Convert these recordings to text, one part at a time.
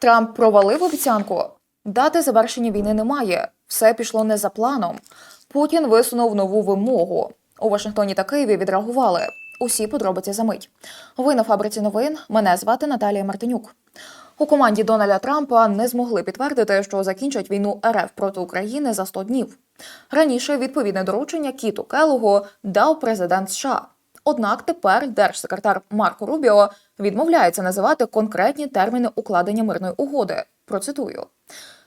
Трамп провалив обіцянку. Дати завершення війни немає. Все пішло не за планом. Путін висунув нову вимогу. У Вашингтоні та Києві відреагували. Усі подробиці за мить. Ви на фабриці новин. Мене звати Наталія Мартинюк. У команді Дональда Трампа не змогли підтвердити, що закінчать війну РФ проти України за 100 днів. Раніше відповідне доручення Кіту Келугу дав президент США. Однак тепер держсекретар Марко Рубіо відмовляється називати конкретні терміни укладення мирної угоди. Процитую.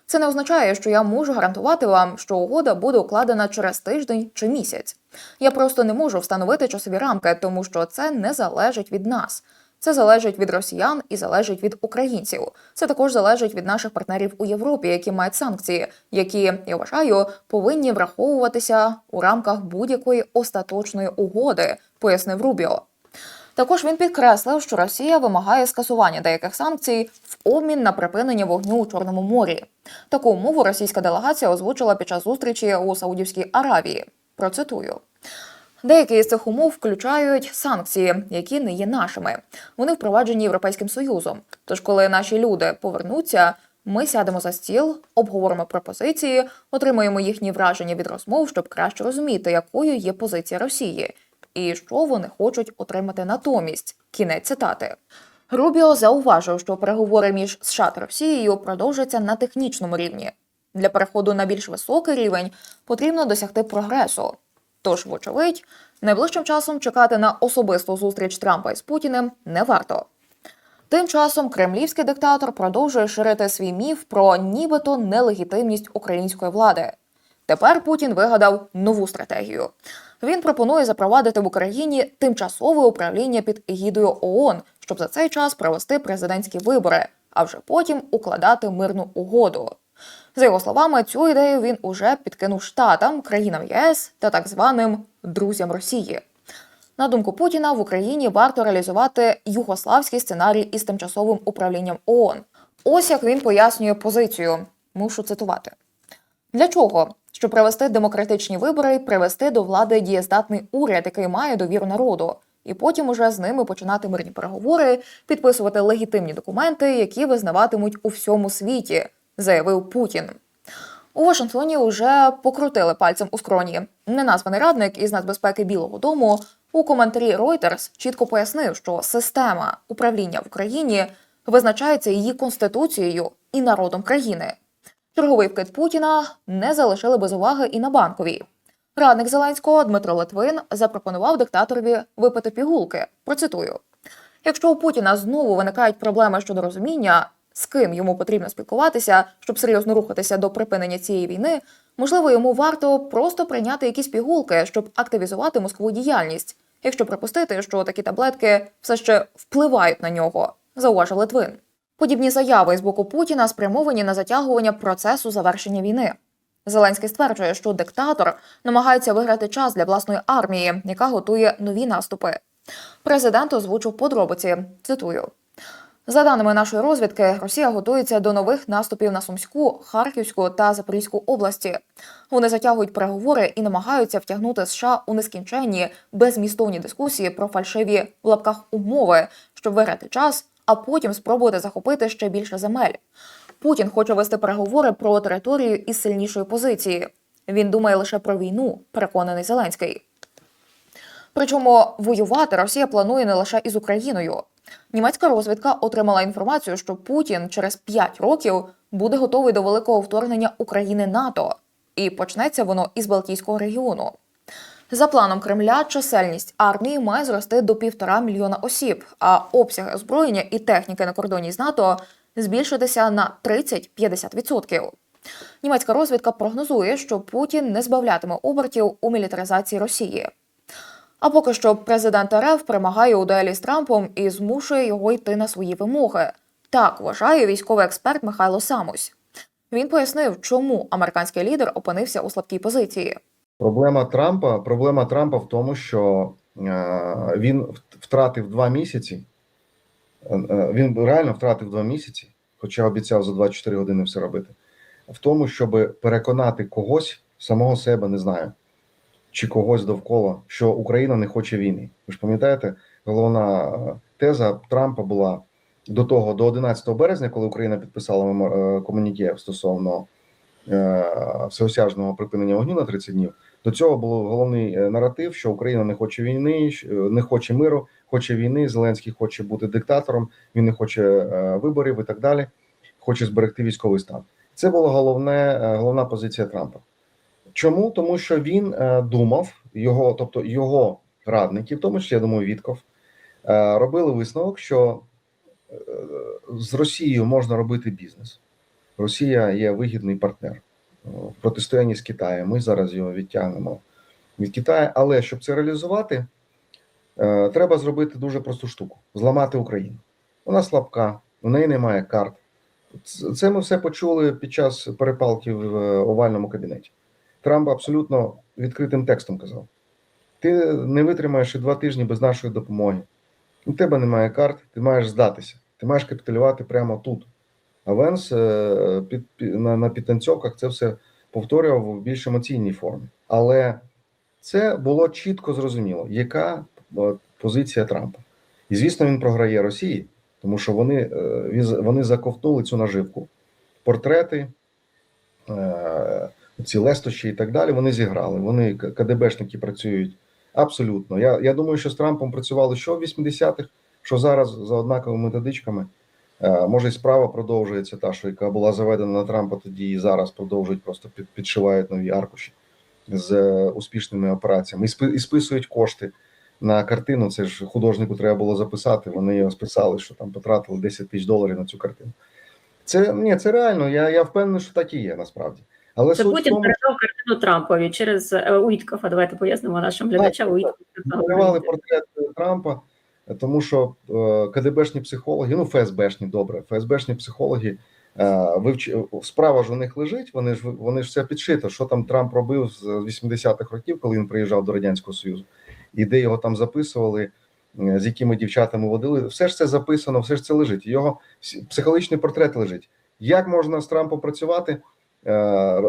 Це не означає, що я можу гарантувати вам, що угода буде укладена через тиждень чи місяць. Я просто не можу встановити часові рамки, тому що це не залежить від нас. Це залежить від росіян і залежить від українців. Це також залежить від наших партнерів у Європі, які мають санкції, які я вважаю повинні враховуватися у рамках будь-якої остаточної угоди, пояснив Рубіо. Також він підкреслив, що Росія вимагає скасування деяких санкцій в обмін на припинення вогню у Чорному морі. Таку умову російська делегація озвучила під час зустрічі у Саудівській Аравії. Процитую. Деякі з цих умов включають санкції, які не є нашими. Вони впроваджені Європейським Союзом. Тож, коли наші люди повернуться, ми сядемо за стіл, обговоримо пропозиції, отримаємо їхні враження від розмов, щоб краще розуміти, якою є позиція Росії, і що вони хочуть отримати натомість. Кінець цитати. Рубіо зауважив, що переговори між США та Росією продовжаться на технічному рівні. Для переходу на більш високий рівень потрібно досягти прогресу. Тож, вочевидь, найближчим часом чекати на особисту зустріч Трампа із Путіним не варто. Тим часом кремлівський диктатор продовжує ширити свій міф про нібито нелегітимність української влади. Тепер Путін вигадав нову стратегію. Він пропонує запровадити в Україні тимчасове управління під егідою ООН, щоб за цей час провести президентські вибори, а вже потім укладати мирну угоду. За його словами, цю ідею він уже підкинув штатам, країнам ЄС та так званим друзям Росії. На думку Путіна, в Україні варто реалізувати югославський сценарій із тимчасовим управлінням ООН. Ось як він пояснює позицію. Мушу цитувати. Для чого? Щоб провести демократичні вибори і привести до влади дієздатний уряд, який має довіру народу, і потім уже з ними починати мирні переговори, підписувати легітимні документи, які визнаватимуть у всьому світі, заявив Путін. У Вашингтоні вже покрутили пальцем у скроні. Неназваний радник із нацбезпеки Білого Дому у коментарі Reuters чітко пояснив, що система управління в Україні визначається її конституцією і народом країни. Черговий вкид Путіна не залишили без уваги і на банковій. Радник Зеленського Дмитро Литвин запропонував диктаторові випити пігулки. Процитую: якщо у Путіна знову виникають проблеми щодо розуміння, з ким йому потрібно спілкуватися, щоб серйозно рухатися до припинення цієї війни, можливо, йому варто просто прийняти якісь пігулки, щоб активізувати мозкову діяльність, якщо припустити, що такі таблетки все ще впливають на нього, зауважив Литвин. Подібні заяви з боку Путіна спрямовані на затягування процесу завершення війни. Зеленський стверджує, що диктатор намагається виграти час для власної армії, яка готує нові наступи. Президент озвучив подробиці. Цитую. За даними нашої розвідки, Росія готується до нових наступів на Сумську, Харківську та Запорізьку області. Вони затягують переговори і намагаються втягнути США у нескінченні безмістовні дискусії про фальшиві в лапках умови, щоб виграти час, а потім спробувати захопити ще більше земель. Путін хоче вести переговори про територію із сильнішої позиції. Він думає лише про війну, переконаний Зеленський. Причому воювати Росія планує не лише із Україною. Німецька розвідка отримала інформацію, що Путін через 5 років буде готовий до великого вторгнення України НАТО, і почнеться воно із Балтійського регіону. За планом Кремля, чисельність армії має зрости до півтора мільйона осіб, а обсяги озброєння і техніки на кордоні з НАТО збільшитися на 30-50%. Німецька розвідка прогнозує, що Путін не збавлятиме обертів у мілітаризації Росії. А поки що президент РФ перемагає у дуелі з Трампом і змушує його йти на свої вимоги. Так вважає військовий експерт Михайло Самусь. Він пояснив, чому американський лідер опинився у слабкій позиції. Проблема Трампа проблема Трампа в тому, що е, він втратив два місяці. Е, е, Він реально втратив два місяці, хоча обіцяв за 24 години все робити. В тому, щоб переконати когось самого себе, не знаю, чи когось довкола, що Україна не хоче війни. Ви ж пам'ятаєте, головна теза Трампа була до того, до 11 березня, коли Україна підписала комуніке стосовно всеосяжного припинення вогню на 30 днів, до цього був головний е, наратив, що Україна не хоче війни, е, не хоче миру, хоче війни. Зеленський хоче бути диктатором, він не хоче е, виборів і так далі. Хоче зберегти військовий стан. Це була головне, е, головна позиція Трампа. Чому? Тому що він е, думав, його, тобто його радники, в тому числі, я думаю, Вітков, е, робили висновок, що е, з Росією можна робити бізнес. Росія є вигідний партнер е, в протистоянні з Китаєм. Ми зараз його відтягнемо від Китаю. Але щоб це реалізувати, е, треба зробити дуже просту штуку: зламати Україну. Вона слабка, у неї немає карт. Це- ми все почули під час перепалки в е, овальному кабінеті. Трамп абсолютно відкритим текстом казав: ти не витримаєш і два тижні без нашої допомоги. У тебе немає карт, ти маєш здатися, ти маєш капітулювати прямо тут. Венс е, під, під, на, на підтанцьовках це все повторював в більш емоційній формі. Але це було чітко зрозуміло, яка е, позиція Трампа. І звісно, він програє Росії, тому що вони, е, вони заковтнули цю наживку. Портрети, ці лестощі і так далі. Вони зіграли. Вони КДБшники працюють абсолютно. Я, я думаю, що з Трампом працювали що в 80-х, що зараз за однаковими методичками. Е, Може, і справа продовжується та, що яка була заведена на Трампа тоді і зараз продовжують, просто під, підшивають нові аркуші з е, успішними операціями і, спи, і списують кошти на картину. Це ж художнику треба було записати. Вони його списали, що там потратили 10 тисяч доларів на цю картину. Це ні, це реально. Я, я впевнений, що так і є насправді. Але Це Путін тому, передав картину Трампові через е, Уіткофа. Давайте пояснимо нашим глядачам. Уіткоф. Малювали портрет Трампа, тому що е, КДБшні психологи, ну ФСБшні, добре, ФСБшні психологи е, вивч... справа ж у них лежить. Вони ж вони ж все підшито. Що там Трамп робив з 80-х років, коли він приїжджав до радянського союзу, і де його там записували, е, з якими дівчатами водили. Все ж це записано, все ж це лежить. Його психологічний портрет лежить. Як можна з Трампом працювати?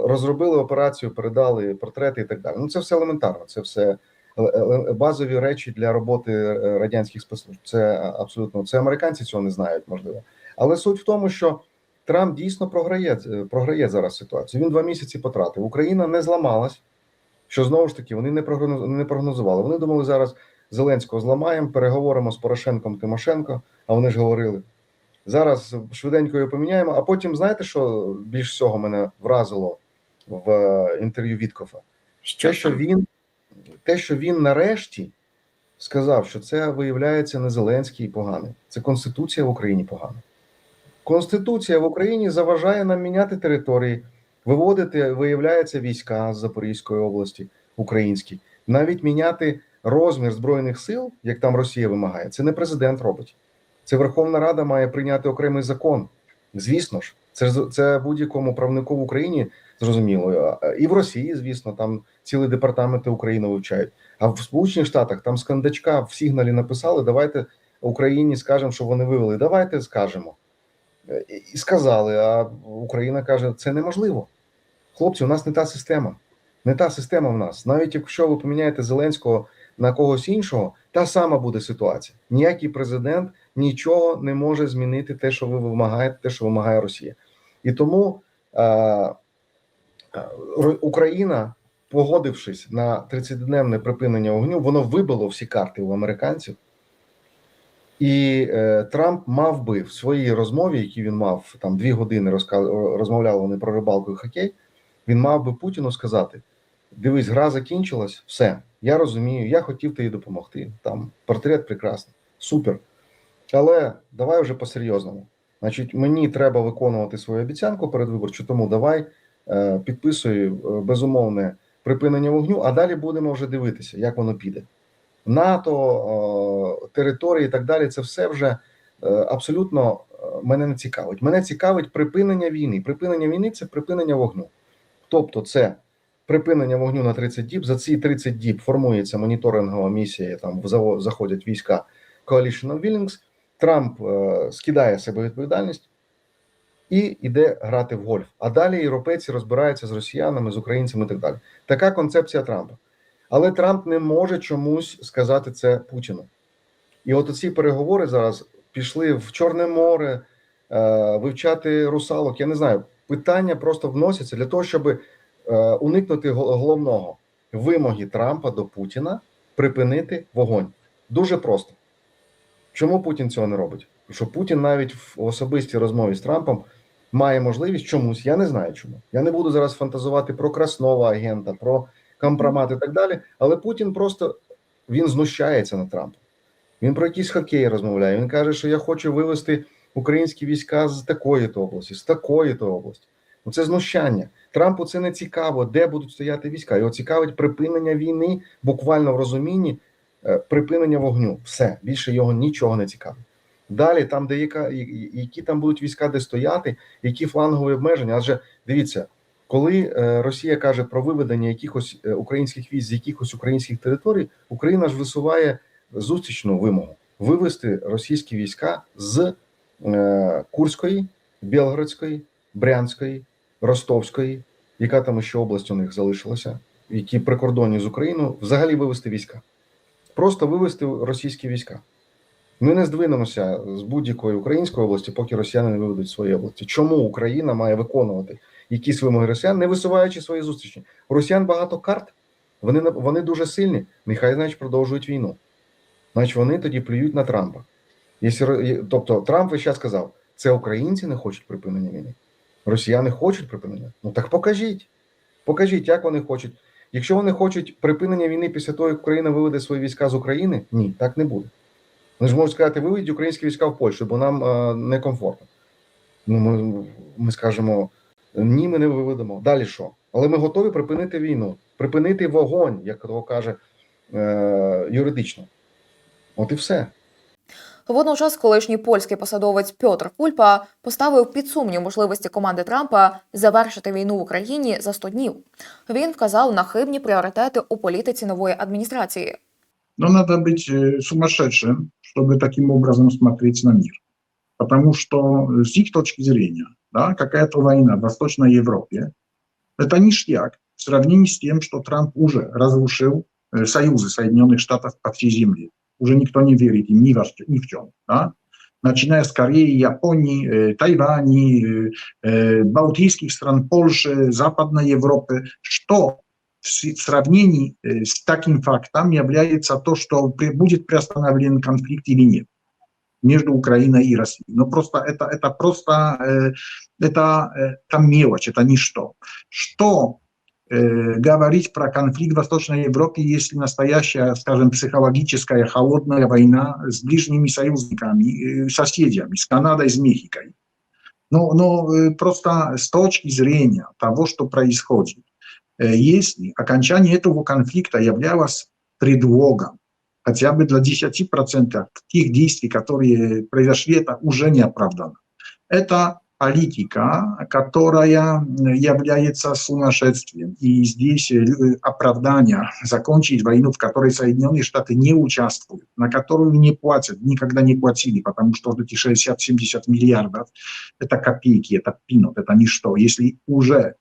Розробили операцію, передали портрети і так далі. Ну це все елементарно. Це все базові речі для роботи е, радянських спецслужб. Це абсолютно це американці цього не знають, можливо. Але суть в тому, що Трамп дійсно програє е, програє зараз ситуацію. Він два місяці потратив. Україна не зламалась. Що знову ж таки вони не прогнозували. Вони думали зараз Зеленського зламаємо, переговоримо з Порошенком Тимошенко. А вони ж говорили. Зараз швиденько його поміняємо. А потім знаєте, що більш всього мене вразило в е, інтерв'ю Віткофа? Що Те, що він, те, що він нарешті сказав, що це виявляється не Зеленський поганий, це Конституція в Україні погана. Конституція в Україні заважає нам міняти території, виводити, виявляється, війська з Запорізької області, українські, навіть міняти розмір збройних сил, як там Росія вимагає. Це не президент робить. Це Верховна Рада має прийняти окремий закон. Звісно ж, це це будь-якому правнику в Україні зрозуміло. І в Росії, звісно, там цілі департаменти України вивчають. А в Сполучених Штатах там з кандачка в сигналі написали: давайте Україні скажемо, що вони вивели. Давайте скажемо. Е, І сказали. А Україна каже, це неможливо. Хлопці, у нас не та система. Не та система в нас. Навіть якщо ви поміняєте Зеленського на когось іншого, та сама буде ситуація. Ніякий президент нічого не може змінити те, що ви вимагаєте, те, що вимагає Росія. І тому Україна, погодившись на 30-денне припинення вогню, воно вибило всі карти у американців. І е, Трамп мав би в своїй розмові, які він мав там дві години, розказ... розмовляли вони про рибалку і хокей. Він мав би Путіну сказати: дивись, гра закінчилась, все. Я розумію, я хотів тобі допомогти. Там портрет прекрасний, супер. Але давай вже по-серйозному. Значить, мені треба виконувати свою обіцянку передвиборчу, тому давай е, підписуй е, безумовне припинення вогню, а далі будемо вже дивитися, як воно піде. НАТО, е, території і так далі. Це все вже абсолютно мене не цікавить. Мене цікавить припинення війни. Припинення війни це припинення вогню. Тобто, це припинення вогню на 30 діб. За ці 30 діб формується моніторингова місія. Там заходять війська Coalition of Willings. Трамп скидає себе відповідальність і йде грати в гольф. А далі європейці розбираються з росіянами, з українцями і так далі. Така концепція Трампа. Але Трамп не може чомусь сказати це Путіну. І от ці переговори зараз пішли в Чорне море, е, вивчати русалок. Я не знаю. Питання просто вносяться для того, щоб е, уникнути головного вимоги Трампа до Путіна припинити вогонь. Дуже просто. Чому Путін цього не робить? Що Путін навіть в особистій розмові з Трампом має можливість чомусь, я не знаю чому. Я не буду зараз фантазувати про красного агента, про компромат і так далі. Але Путін просто він знущається над Трампом. Він про якийсь хокей розмовляє. Він каже, що я хочу вивести українські війська з такої то області, з такої то області. Ну це знущання. Трампу це не цікаво, де будуть стояти війська. Його цікавить припинення війни, буквально в розумінні е, припинення вогню. Все більше його нічого не цікавить. Далі, там, де яка, які там будуть війська, де стояти, які флангові обмеження. Адже дивіться, коли е, Росія каже про виведення якихось е, українських військ з якихось українських територій, Україна ж висуває зустрічну вимогу вивести російські війська з е, Курської, Білгородської, Брянської, Ростовської, яка там ще область у них залишилася, які прикордонні з Україною, взагалі вивести війська. Просто вивести російські війська. Ми не здвинемося з будь-якої української області, поки росіяни не виведуть свої області. Чому Україна має виконувати якісь вимоги росіян, не висуваючи свої зустрічі? У росіян багато карт, вони, вони дуже сильні. Нехай, значить, продовжують війну. Значить, вони тоді плюють на Трампа. Тобто Трамп весь час сказав, це українці не хочуть припинення війни. Росіяни хочуть припинення. Ну так покажіть. Покажіть, як вони хочуть. Якщо вони хочуть припинення війни після того, як Україна виведе свої війська з України, ні, так не буде. Вони ж можуть сказати, виведіть українські війська в Польщу, бо нам е, некомфортно. Ну, ми, ми скажемо, ні, ми не виведемо. Далі що? Але ми готові припинити війну, припинити вогонь, як того каже е, юридично. От і все. Водночас, колишній польський посадовець Пьотр Кульпа поставив під сумнів можливості команди Трампа завершити війну в Україні за 100 днів. Він вказав на хибні пріоритети у політиці нової адміністрації. Но надо быть э, сумасшедшим, чтобы таким образом смотреть на мир. Потому что э, с их точки зрения, да, какая-то война в Восточной Европе, это ништяк в сравнении с тем, что Трамп уже разрушил э, союзы Соединенных Штатов по всей земле. Уже никто не верит им ни, во, что- ни в чем. Да? Начиная с Кореи, Японии, э, Тайвани, э, э, Балтийских стран, Польши, Западной Европы, что в сравнении э, с таким фактом является то, что будет приостановлен конфликт или нет между Украиной и Россией. Но просто это, это просто э, это, это мелочь, это ничто. Что э, говорить про конфликт в Восточной Европе, если настоящая, скажем, психологическая холодная война с ближними союзниками, соседями, с Канадой, с Мехикой. Но, но просто с точки зрения того, что происходит, если окончание этого конфликта являлось предлогом хотя бы для 10% тех действий, которые произошли, это уже не оправдано. Это политика, которая является сумасшествием. И здесь э, лю- оправдание закончить войну, в которой Соединенные Штаты не участвуют, на которую не платят, никогда не платили, потому что эти 60-70 миллиардов – это копейки, это пинот, это ничто. Если уже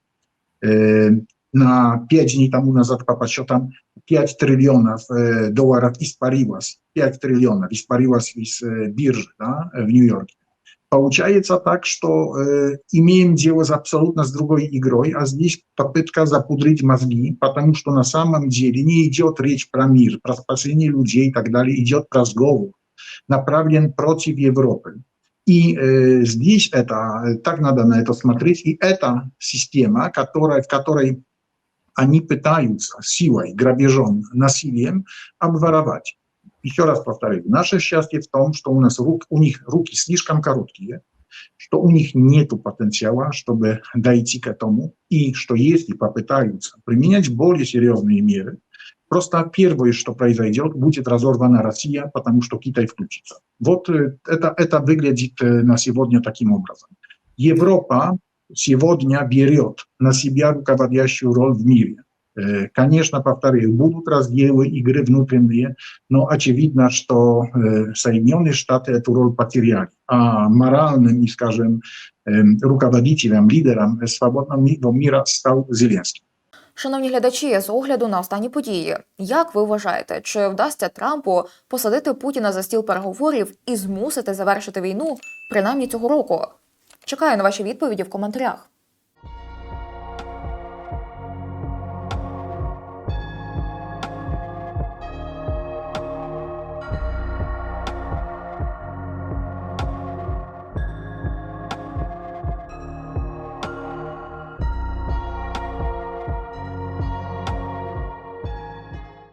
э, на 5 дней тому назад по подсчетам 5 триллионов э, долларов испарилось, 5 триллионов испарилось из э, биржи да, э, в Нью-Йорке. Получается так, что э, имеем дело с абсолютно с другой игрой, а здесь попытка запудрить мозги, потому что на самом деле не идет речь про мир, про спасение людей и так далее, идет разговор, направлен против Европы. И э, здесь это, э, так надо на это смотреть, и это система, которая, в которой они пытаются силой, грабежом, насилием обворовать. Еще раз повторю, наше счастье в том, что у нас рук, у них руки слишком короткие, что у них нет потенциала, чтобы дойти к этому, и что если попытаются применять более серьезные меры, просто первое, что произойдет, будет разорвана Россия, потому что Китай включится. Вот э, это, это выглядит э, на сегодня таким образом. Европа сегодня берет на себя руководящую роль в мире. Э, Конечно, повторяю, будут разделы игры внутренние, но очевидно, что э, Соединенные Штаты эту роль потеряли. А моральным и, скажем, эм, руководителем, лидером свободного ми- мира стал Зеленский. Шановні глядачі, з огляду на останні події, як ви вважаєте, чи вдасться Трампу посадити Путіна за стіл переговорів і змусити завершити війну принаймні цього року? Чекаю на ваші відповіді в коментарях.